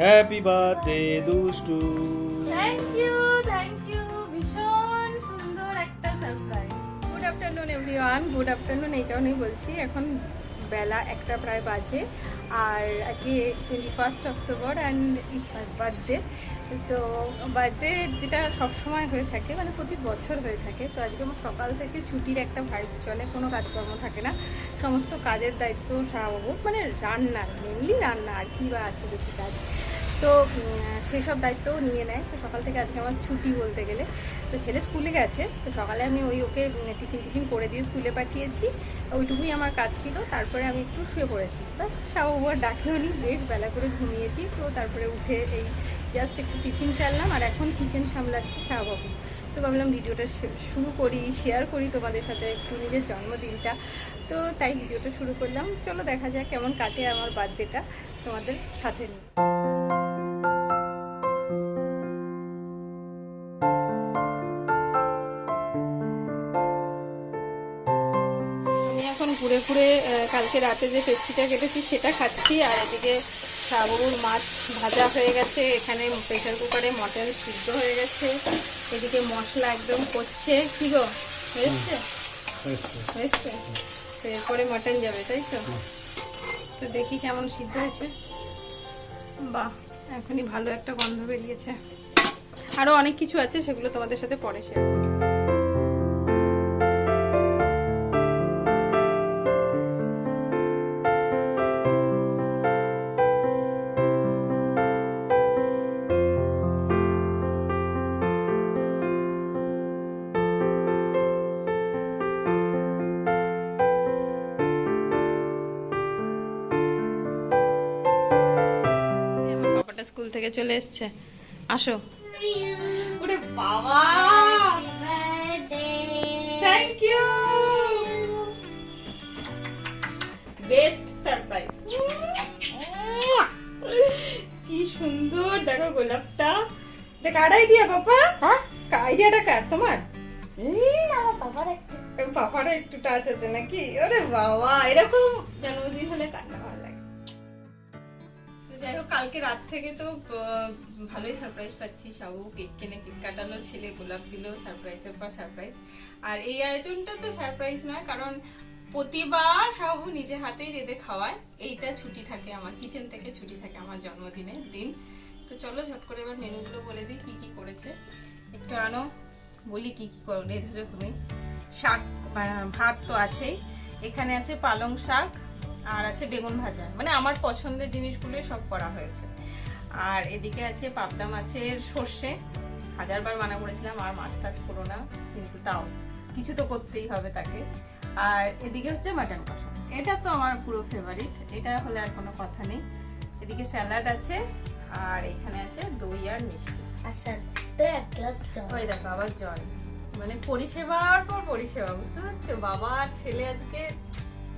Happy birthday দুষ্টু। Thank you thank you ভীষণ সুন্দর একটা surprise good afternoon everyone good afternoon এই কারণেই বলছি এখন বেলা একটা প্রায় বাজে আর আজকে twenty first October and it's my birthday তো বার্থডে যেটা সবসময় হয়ে থাকে মানে প্রতি বছর হয়ে থাকে তো আজকে আমার সকাল থেকে ছুটির একটা ভাইবস চলে কোনো কাজকর্ম থাকে না। সমস্ত কাজের দায়িত্ব সারাবো মানে রান্নার মেনলি রান্না আর কি বা আছে বেশি কাজ। তো সেসব দায়িত্বও নিয়ে নেয়। তো সকাল থেকে আজকে আমার ছুটি বলতে গেলে। তো ছেলে স্কুলে গেছে। তো সকালে আমি ওই ওকে টিফিন টিফিন করে দিয়ে স্কুলে পাঠিয়েছি। ওইটুকুই আমার কাজ ছিল। তারপরে আমি একটু শুয়ে পড়েছি। বাস শাহবাবুর ডাকেও নি। বেশ বেলা করে ঘুমিয়েছি। তো তারপরে উঠে এই জাস্ট একটু টিফিন সারলাম। আর এখন কিচেন সামলাচ্ছি শাহবাবু তো ভাবলাম ভিডিওটা শুরু করি শেয়ার করি তোমাদের সাথে একটু নিজের জন্মদিনটা। তো তাই ভিডিওটা শুরু করলাম। চলো দেখা যাক কেমন কাটে আমার বার্থডেটা তোমাদের সাথে নিয়ে। কালকে রাতে যে পেপসিটা কেটেছি সেটা খাচ্ছি আর এদিকে সাবুর মাছ ভাজা হয়ে গেছে। এখানে প্রেশার কুকারে মটন সিদ্ধ হয়ে গেছে। এদিকে মশলা একদম কষছে। কি গো? হয়েছে? হয়েছে। তো এরপরে মটন যাবে তাই তো? তো দেখি কেমন সিদ্ধ হয়েছে। বাহ এখনই ভালো একটা গন্ধ বেরিয়েছে। আরও অনেক কিছু আছে সেগুলো তোমাদের সাথে পরে শেয়ার স্কুল থেকে চলে এসছে। আসো। ওরে বাবা! থ্যাংক ইউ বেস্ট সারপ্রাইজ কি সুন্দর। দেখো গোলাপটা। এটা কার আইডিয়া পাপা? হ্যাঁ? আইডিয়াটা কার? তোমার? বাবার একটা। টাচ আছে নাকি? ওরে বাবা এরকম জন্মদিন হলে কান্না যাই হোক, কালকে রাত থেকে তো ভালোই সারপ্রাইজ পাচ্ছি সাবু। কেক কিনে কেক কাটালো, ছেলে গোলাপ দিল সারপ্রাইজের পর সারপ্রাইজ আর এই আয়োজনটা তো সারপ্রাইজ নয়, কারণ প্রতিবার সাবু নিজে হাতেই রেঁধে খাওয়ায়। এইটা ছুটি থাকে আমার কিচেন থেকে ছুটি থাকে আমার জন্মদিনের দিন। তো চলো, ঝট করে এবার মেনুগুলো বলে দিই, কি কি করেছে। একটু আনো, বলি কি কি রেঁধেছো তুমি? শাক ভাত তো আছেই। এখানে আছে পালং শাক আর আছে বেগুন ভাজা। মানে আমার পছন্দের জিনিসগুলোই সব করা হয়েছে। আর এদিকে আছে পাবদা মাছের সর্ষে। হাজারবার মানা করেছিলাম আর মাছ টাছ করো না কিন্তু তাও। কিছু তো করতেই হবে তাকে। আর এদিকে হচ্ছে মাটন কষা। এটা তো আমার পুরো ফেভারিট এটা হলে আর কোনো কথা নেই। এদিকে স্যালাড আছে আর এখানে আছে দই আর মিষ্টি। আচ্ছা ওই দেখো আবার জল। মানে পরিষেবার পর পরিষেবা বুঝতে পারছ? বাবা আর ছেলে আজকে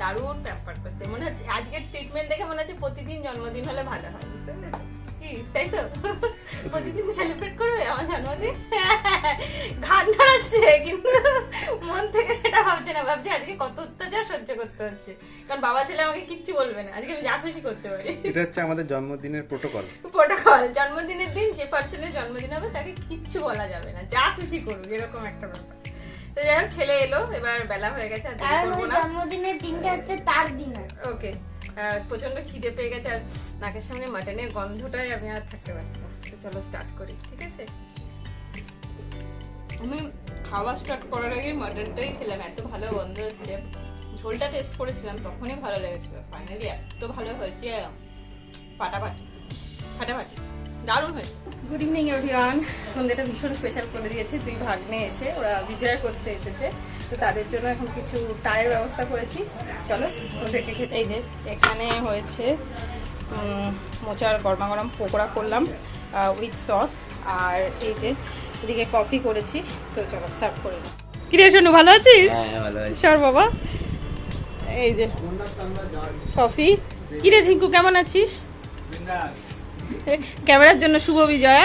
দারুণ ব্যাপার করছে। মনে হচ্ছে আজকের ট্রিটমেন্ট দেখে মনে হচ্ছে প্রতিদিন জন্মদিন হলে ভালো হয় বুঝতে পেরেছ? তাই তো? প্রতিদিন সেলিব্রেট করবে আমার জন্মদিন? ঘাট নাড়াচ্ছে কিন্তু মন থেকে সেটা ভাবছে না ভাবছে আজকে কত অত্যাচার সহ্য করতে হচ্ছে। কারণ বাবা ছেলে আমাকে কিচ্ছু বলবে না আজকে আমি যা খুশি করতে পারি। এটা হচ্ছে আমাদের জন্মদিনের প্রোটোকল প্রোটোকল জন্মদিনের দিন যে পার্সনের জন্মদিন হবে তাকে কিচ্ছু বলা যাবে না যা খুশি করুক এরকম একটা ব্যাপার। তো যাই হোক ছেলে এলো এবার বেলা হয়ে গেছে আর দেরি করব না। জন্মদিনের দিনটা হচ্ছে তার দিন ওকে প্রচণ্ড খিদে পেয়ে গেছে আর নাকের সামনে মাটনের গন্ধটাই আমি আর থাকতে পারছি না। তো চলো স্টার্ট করি ঠিক আছে? আমি খাওয়া স্টার্ট করার আগে মাটনটাই খেলাম এত ভালো গন্ধ এসছে। ঝোলটা টেস্ট করেছিলাম তখনই ভালো লেগেছিল। ফাইনালি এত ভালো হয়েছে ফাটাফাটি ফাটাফাটি। দারুণ হয়েছে। গুড ইভিনিং এভরিওয়ান সন্ধ্যেটা ভীষণ স্পেশাল করে দিয়েছে। দুই ভাগ্নে এসে ওরা বিজয় করতে এসেছে। তো তাদের জন্য এখন কিছু টায়ের ব্যবস্থা করেছি। চলো ওদেরকে খেতে এই যে এখানে হয়েছে মোচার গরমা গরম পকোড়া করলাম উইথ সস আর এই যে এদিকে কফি করেছি। তো চলো সার্ভ করে দিই কিরে শোনো ভালো আছিস? হ্যাঁ ভালো আছি। সর বাবা। এই যে কফি কিরে ঝিঙ্কু কেমন আছিস? ক্যামেরার জন্য শুভ বিজয়া।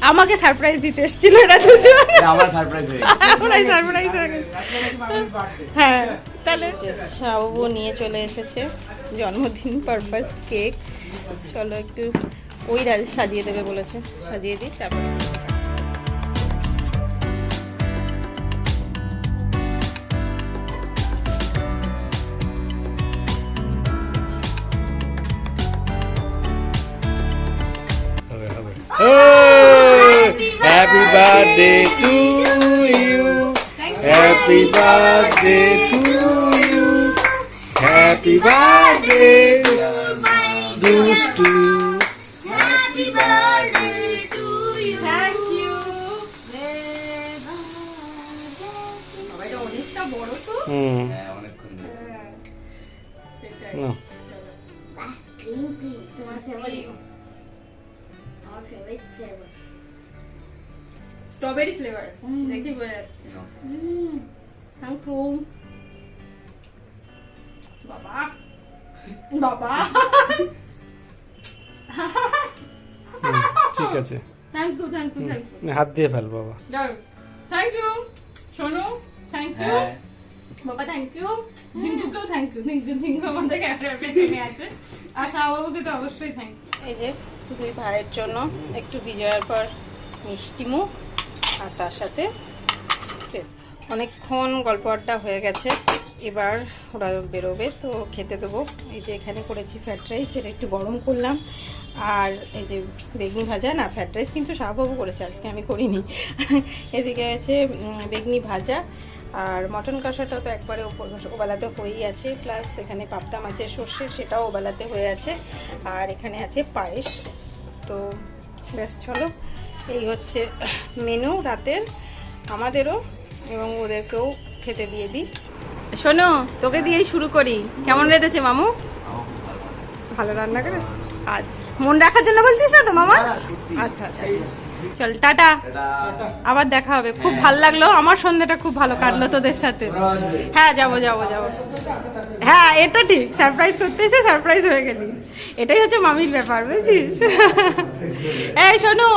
আমাকে সারপ্রাইজ দিতে এসেছিল এরা দুজন। আমার সারপ্রাইজ আমরাই সারপ্রাইজ হ্যাঁ তাহলে শাহবাবু নিয়ে চলে এসেছে জন্মদিন পারপাস কেক চলো একটু ওই রাজ- সাজিয়ে দেবে বলেছে। সাজিয়ে দিই তারপরে থ্যাংক ইউ বাবা এটা অনেকটা বড় তো হুম হ্যাঁ, সেটাই না। চলো। ক্রিম ক্রিম তোমার ফেভারিট আমার ফেভারিট ফ্লেভার স্ট্রবেরি ফ্লেভার। দেখি বোঝা যাচ্ছে। থ্যাংক ইউ বাবা। বাবা। ঠিক আছে। Thank you thank you thank you হাত দিয়ে ফেল বাবা। যাও। থ্যাংক ইউ শোনো থ্যাংক ইউ বাবা thank you ঝিঙ্কুকেও thank you thank you Jhinku আমাদের ক্যামেরার পেছনে আছে। আর শাহবাবুকে তো অবশ্যই থ্যাংক ইউ এই যে দুই ভাইয়ের জন্য একটু বিজয়ের পর মিষ্টি মুখ। আর তার সাথে। অনেকক্ষণ গল্প আড্ডা হয়ে গেছে, এবার ওরা বেরোবে, তো খেতে দেবো। এই যে এখানে করেছি ফ্রাইড রাইস এটা একটু গরম করলাম। আর এই যে বেগনি ভাজা, না ফ্রাইড রাইস কিন্তু শাহবাবু করেছে, আজকে আমি করিনি। এদিকে আছে বেগনি ভাজা আর মটন কষাটা তো একবারে ওবেলাতে হয়েই আছে। প্লাস এখানে পাবদা মাছের সর্ষে, সেটাও ওবেলাতে হয়ে আছে। আর এখানে আছে পায়েস। তো ব্যাস, চলো। এই হচ্ছে মেনু রাতের আমাদেরও এবং ওদেরকেও খেতে দিয়ে দিই। শোনো তোকে দিয়েই শুরু করি। কেমন রেঁধেছে মামু? ভালো রান্না করে? আচ্ছা। মন রাখার জন্য বলছিস না তো মামা? আচ্ছা আচ্ছা। চল টাটা। আবার দেখা হবে। খুব ভালো লাগল। আমার সন্ধ্যাটা খুব ভালো কাটলো তোদের সাথে। হ্যাঁ যাব যাব যাব। হ্যাঁ এটা ঠিক। সারপ্রাইজ করতে এসে সারপ্রাইজ হয়ে গেলি। এটাই হচ্ছে মামির ব্যাপার বুঝছিস? এই শোনো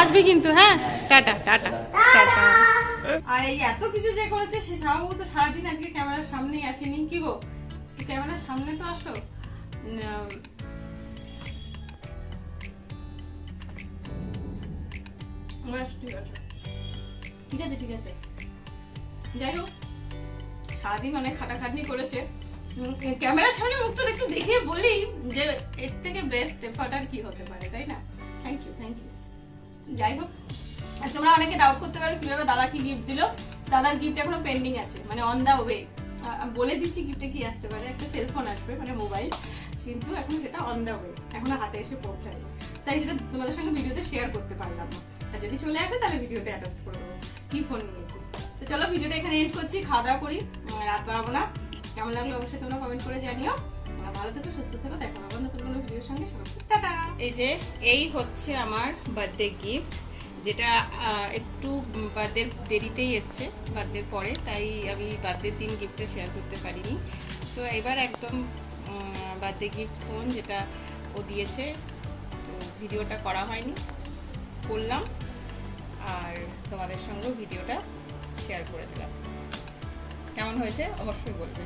আসবি কিন্তু হ্যাঁ? Tata tata tata. আর এই এত কিছু যে করেছে সে স্বাভাবিক তো সারাদিন আজকে ক্যামেরার সামনেই আসেনি। কি গো? ক্যামেরার সামনে তো আসো? ঠিক আছে। ঠিক আছে যাই হোক, সারাদিন অনেক খাটাখাটনি করেছে। ক্যামেরার সামনে মুখটা একটু দেখে বলি যে এর থেকে বেস্ট এফার্ট আর কি হতে পারে, তাই না? থ্যাংক ইউ থ্যাংক ইউ যাই হোক, আর তোমরা অনেকে ডাউট করতে পারো কীভাবে দাদা কি গিফট দিল। দাদার গিফট এখনও পেন্ডিং আছে মানে অন দা ওয়ে বলে দিচ্ছি গিফটে কি আসতে পারে, একটা সেলফোন আসবে মানে মোবাইল কিন্তু এখন সেটা অন দা ওয়ে এখনও হাতে এসে পৌঁছায় তাই সেটা তোমাদের সঙ্গে ভিডিওতে শেয়ার করতে পারলাম না। আর যদি চলে আসে, তাহলে ভিডিওতে অ্যাটাচ করে দেবো। কি ফোন নিয়েছি তো চলো ভিডিওটা এখানে এন্ড করছি, খাওয়া দাওয়া করি রাত বাড়াবো না। কেমন লাগল অবশ্যই তোমরা কমেন্ট করে জানিও। ভালো থেকো, সুস্থ থেকো, দেখা হবে নতুন কোনো ভিডিওর সঙ্গে সবাইকে টাটা। এই যে, এই হচ্ছে আমার বার্থডে গিফট যেটা একটু বার্থডে দেরিতেই এসছে বার্থডের পরে, তাই আমি বার্থডের দিন গিফটটা শেয়ার করতে পারিনি। তো এবার একদম বার্থডে গিফট ফোন যেটা ও দিয়েছে, তো ভিডিওটা করা হয়নি। করলাম আর তোমাদের সঙ্গেও ভিডিওটা শেয়ার করে দিলাম। কেমন হয়েছে? অবশ্যই বলবে।